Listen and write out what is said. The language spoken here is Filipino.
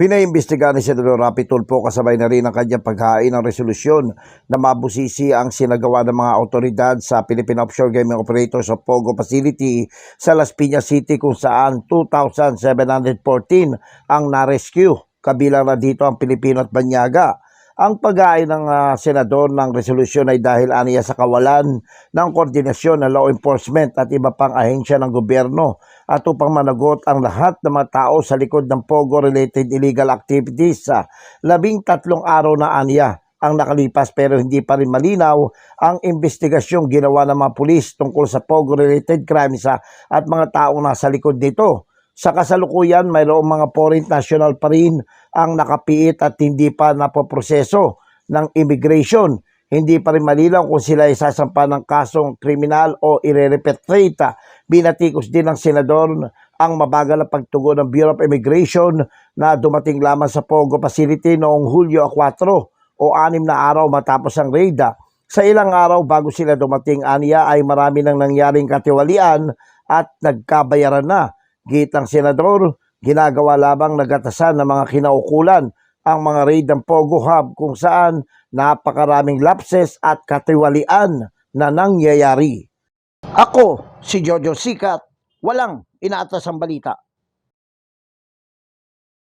Pinaimbestiga ni Senador Rapi Tulfo kasabay na rin ang kanyang paghain ng resolusyon na mabusisi ang sinagawa ng mga otoridad sa Philippine Offshore Gaming Operators of Pogo Facility sa Las Piñas City kung saan 2,714 ang na-rescue. Kabilang na dito ang Pilipino at Banyaga. Ang paghain ng ah, senador ng resolusyon ay dahil aniya sa kawalan ng koordinasyon ng law enforcement at iba pang ahensya ng gobyerno at upang managot ang lahat ng mga tao sa likod ng Pogo-related illegal activities sa labing tatlong araw na aniya ang nakalipas pero hindi pa rin malinaw ang investigasyong ginawa ng mga pulis tungkol sa Pogo-related crimes at mga taong nasa likod nito. Sa kasalukuyan, mayroong mga foreign national pa rin ang nakapiit at hindi pa napoproseso ng immigration. Hindi pa rin malinaw kung sila ay sasampa ng kasong kriminal o irerepetrate. Binatikos din ng senador ang mabagal na pagtugon ng Bureau of Immigration na dumating lamang sa Pogo Facility noong Hulyo 4 o anim na araw matapos ang raid. Sa ilang araw bago sila dumating aniya ay marami nang nangyaring katiwalian at nagkabayaran na. Gitang senador, ginagawa lamang nagatasan ng mga kinaukulan ang mga raid ng Pogo Hub kung saan napakaraming lapses at katiwalian na nangyayari. Ako, si Jojo Sikat, walang inaatas ang balita.